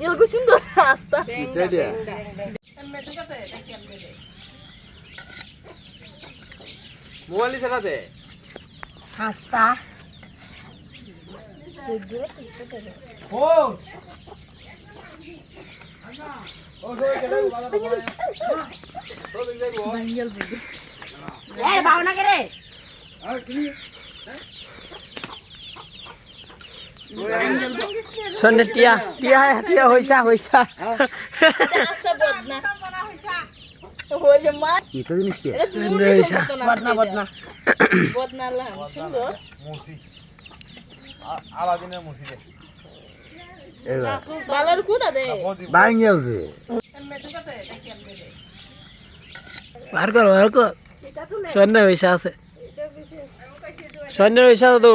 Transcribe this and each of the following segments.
এলগো সুন্দর আস্তা মোবাইল ছাড়া দে হাস্তা এ বাউনা করে সন্ধ্যে টিয়া টিয়া টিয়া হইসা হইসা বার কর বার কর সন্ধ্যে হইসা আছে। সন্ধ্যে হইসা তো।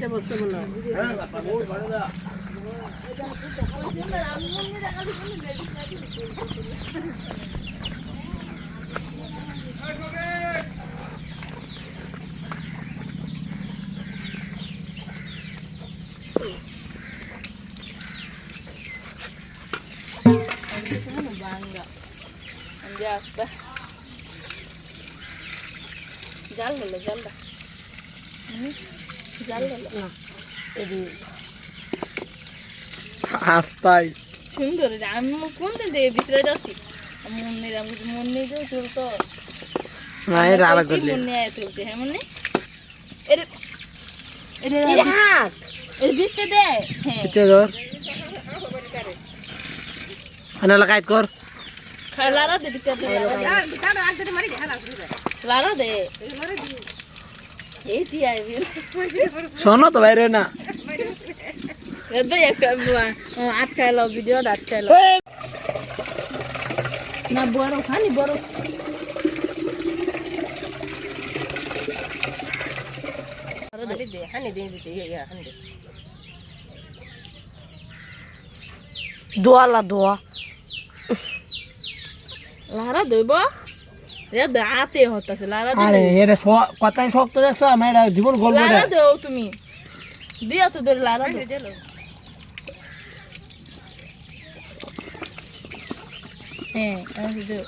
দিতে বসে মনে হয় বাঙ্গা আমি আস্তা জাল হলো জালটা জাল হলো আস্তাই সুন্দর। আমি কোন দিন থেকে ভিতরে যাচ্ছি মনে আমি মনে যে না আলাদা মনে আয় তুলতে হ্যাঁ মনে? হাত এর ভিতরে দে। হ্যাঁ। ধর। কর। লারা দে ভিতরে দে। লারা দে। শোনো তো বাইরে না। আটকাইলো ভিডিও আটকাইলো না বড় খানি বড় হানি দে হানি দে দিতে ইয়া হানি দে দোয়ালা দোয়া। লারা দইব? দাঁতে হতাছে লারা আরে এটা কথাই শক্ত যাচ্ছে আমার এটা জীবন গল্প লারা দেও তুমি। দিয়া তো ধরে লারা হ্যাঁ দেও।